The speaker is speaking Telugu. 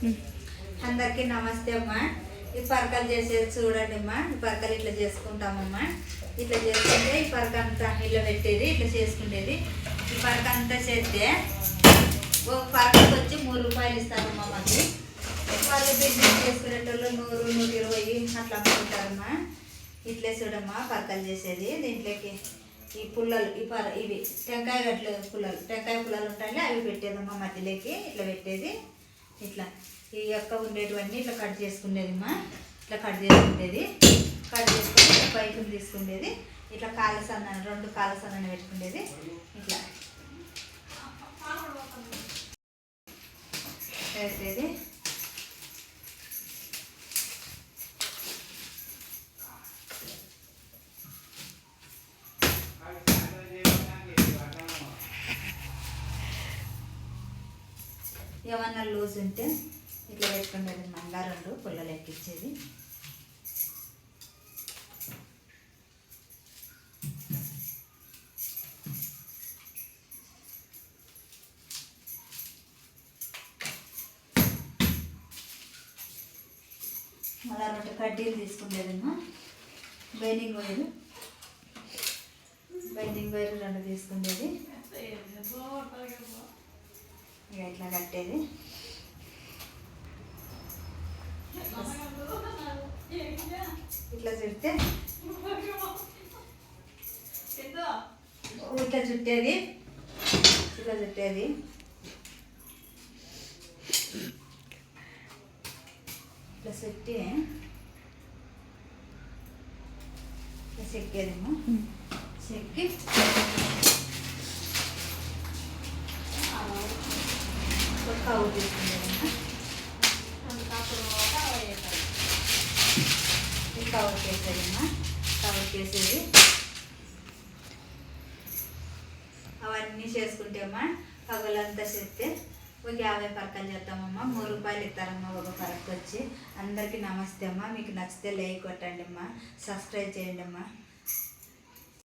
అందరికీ నమస్తే అమ్మా. ఈ పరకలు చేసేది చూడండి అమ్మా. ఈ పరకలు ఇట్లా చేసుకుంటామమ్మా. ఇట్లా చేసుకుంటే ఈ పరక అంతా ఇట్లా పెట్టేది ఇట్లా చేసుకునేది ఈ పరక అంతా చేస్తే ఒక పరకకు వచ్చి మూడు రూపాయలు ఇస్తారమ్మా మాకు. వాళ్ళు బిజినెస్ చేసుకునేటోళ్ళు నూరు నూట ఇరవై అట్లా అమ్ముకుంటారమ్మా. ఇట్లే చూడమ్మా పరకలు చేసేది దీంట్లోకి. ఈ పుల్లలు ఈ పర ఇవి టెంకాయ గట్ల పుల్లలు టెంకాయ పుల్లలు ఉంటాయి అవి పెట్టేదమ్మా మధ్యలోకి ఇట్లా పెట్టేది. ఇట్లా ఈ యొక్క ఉండేటివన్నీ ఇట్లా కట్ చేసుకునేది అమ్మా ఇట్లా కట్ చేసుకునేది కట్ చేసుకుని పైపుని పైకి తీసుకునేది ఇట్లా కాలసన్న రెండు కాలసన్నని పెట్టుకునేది ఇట్లా. వేసేది. ఏమన్నా లూజ్ ఉంటే ఇట్లా పెట్టుకునేది మందారండు రెండు పుల్లలు ఎక్కించేది మళ్ళీ రెండు కడ్డీలు తీసుకుండేదమ్మా బైండింగ్ వైర్. బైండింగ్ వైర్ రెండు తీసుకునేది ఇక ఇట్లా కట్టేది. ఇట్లా చుడితే ఇట్లా చుట్టేది. ఇట్లా చుట్టేది. ఇట్లా చుట్టి ఇట్లా చెక్కేదేమో చెక్కి ఒక కవర్ కవర్ చేసేదమ్మా కవర్ చేసేది అవన్నీ చేసుకుంటే అమ్మా పగలంతా చేస్తే ఒక యాభై పరకలు చేద్దామమ్మా మూడు రూపాయలు ఇస్తారమ్మా ఒక పరకు వచ్చి అందరికీ నమస్తే అమ్మా మీకు నచ్చితే లైక్ కొట్టండి అమ్మా సబ్స్క్రైబ్ చేయండి అమ్మా.